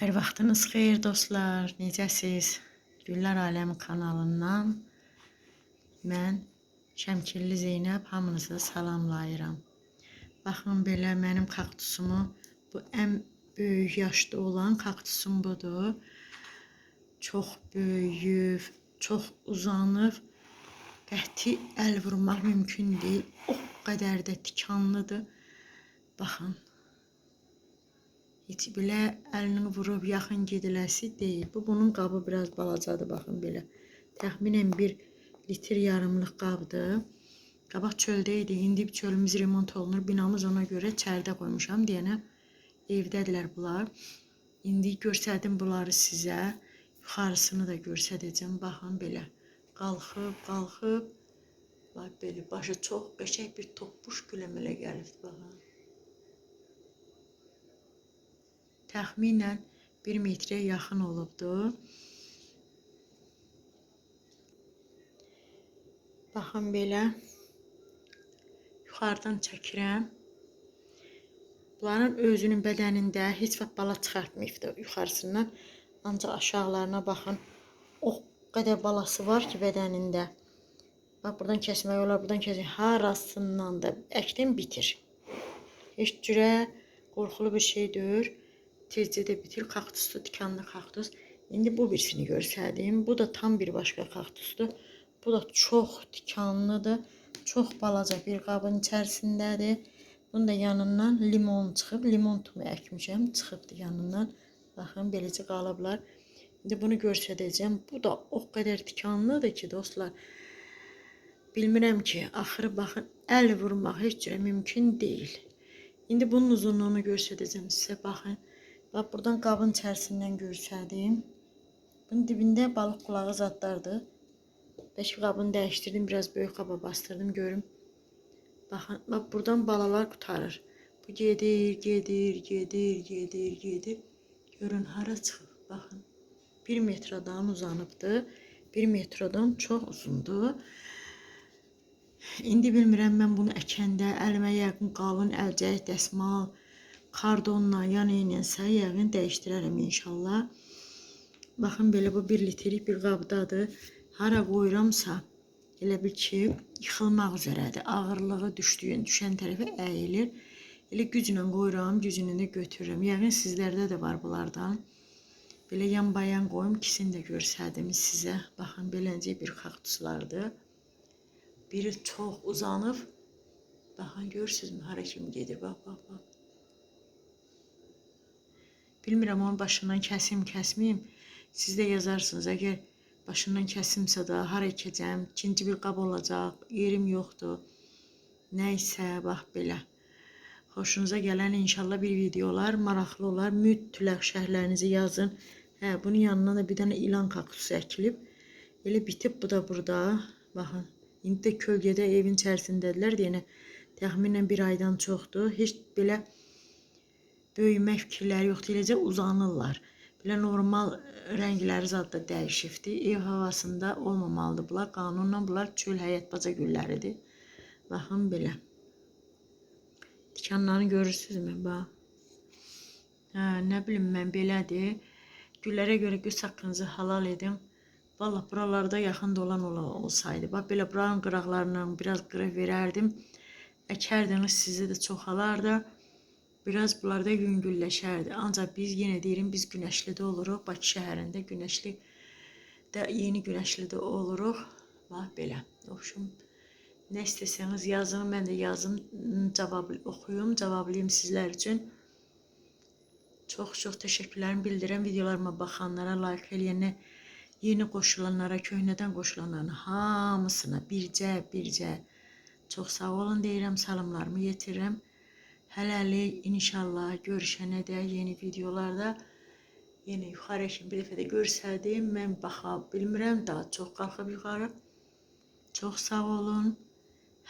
Hər vaxtınız xeyir dostlar. Necəsiz? Güllər Aləmi kanalından mən Şəmkirli Zeynəb hamınızı salamlayıram. Baxın belə mənim kaktusumu bu ən böyük yaşda olan kaktusum budur. Çox böyüyüb, çox uzanıb. Qəti əl vurmaq mümkün deyil. O qədər də tikanlıdır. Baxın. Heç belə əlini vurub yaxın gediləsi deyil. Bu bunun qabı biraz balacadır baxın belə. Təxminən 1 litr yarımlıq qabdır. Qabaq çöldə idi. İndi çölümüz remont olunur. Binamız ona görə çərdə qoymuşam deyənə evdədirlər bunlar. İndi göstərdim bunları sizə. Yuxarısını da göstərəcəm. Baxın belə. Qalxıb, qalxıb. Bax belə başı çox qəşəng bir toppuş güləmələ gəlibdi baxın. Təxminən 1 metrə yaxın olubdu. Baxın belə. Yuxarıdan çəkirəm. Bunların özünün bədənində heç vaxt bala çıxartmayıbdı yuxarısından. Ancaq aşağılarına baxın. O qədər balası var ki bədənində. Bax buradan kəsmək olar, buradan kəsmək. Harasından da əkdən bitir. Heç cürə qorxulu bir şey deyil. Tezcə də bitir. Kaktuslu, tikanlı kaktus. İndi bu birisini görsədim. Bu da tam bir başqa kaktusdur. Bu da çox tikanlıdır. Çox balaca bir qabın içərisindədir. Bunun da yanından limon çıxıb, limon tumu əkmişəm, çıxıbdı yanından. Baxın, beləcə qalıblar. İndi bunu göstərəcəm. Bu da o qədər tikanlıdır ki, dostlar. Bilmirəm ki, axırı baxın, əl vurmaq heç mümkün deyil. İndi bunun uzunluğunu göstərəcəm sizə, baxın. Bax, buradan qabın içərisindən göstərdim. Bunun dibində balıq qulağı zadlardır. Beşik qabını dəyişdirdim, biraz böyük qaba bastırdım, görüm. Baxın, bax buradan balalar qutarır. Bu gedir, gedir, gedir, gedir, gedir. Görün hara çıxıb, baxın. 1 metradan uzanıbdı. 1 metradan çox uzundur. İndi bilmirəm mən bunu əkəndə əlimə yəqin qalın əlcək, dəsmal, kardonla, yəni nəysə yəqin dəyişdirərəm inşallah. Baxın belə bu 1 litrik bir qabdadır. Hara qoyuramsa elə bil ki, yıxılmaq üzrədir. Ağırlığı düşdüyün, düşən tərəfə əyilir. Elə güclə qoyuram, gücünü də götürürəm. Yəqin sizlərdə də var bunlardan. Belə yan bayan qoyum, ikisini də göstərdim sizə. Baxın, beləcə bir kaktuslardır. Biri çox uzanıb. Baxın, görürsünüzmü hara kimi gedir? Bax, bax, bax. Bilmirəm onun başından kəsim, kəsməyim. Siz də yazarsınız. Əgər başından kəsimsə də hara əkəcəm, ikinci bir qab olacaq, yerim yoxdur. Nəysə, bax belə. Xoşunuza gələn inşallah bir videolar maraqlı olar. Mütləq şərhlərinizi yazın. Hə, bunun yanına da bir dənə ilan kaktusu əkilib. Elə bitib bu da burada. Baxın. İndi də kölgədə evin içərisindədirlər deyənə təxminən bir aydan çoxdur. Heç belə böyümək fikirləri yoxdur. Eləcə uzanırlar. Belə normal rəngləri da dəyişibdi. Ev havasında olmamalıdır bunlar. Qanunla bunlar çöl həyət baca gülləridir. Baxın belə. Tikanlarını görürsünüzmü? Bax. Hə, nə bilim mən belədir. Güllərə görə göz haqqınızı halal edin. Valla buralarda yaxında olan olsaydı. Bax belə buranın qıraqlarından biraz qırıq verərdim. Əkərdiniz sizi də çoxalardı. Biraz bunlarda yüngülləşərdi. Ancaq biz yenə deyirəm, biz günəşlidə oluruq. Bakı şəhərində günəşli də yeni günəşlidə oluruq. Bax belə. Oxşum nə istəsəniz yazın, mən də yazım, cavab oxuyum, cavablayım sizlər üçün. Çox-çox təşəkkürlərimi bildirəm videolarıma baxanlara, like eləyənə, yeni qoşulanlara, köhnədən qoşulanların hamısına bircə, bircə çox sağ olun deyirəm, salamlarımı yetirirəm. Hələlik inşallah görüşənə də yeni videolarda yeni yuxarı kimi bir dəfə də görsədim. Mən baxa bilmirəm, daha çox qalxıb yuxarı. Çox sağ olun.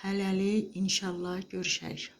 Hələlik inşallah görüşərik.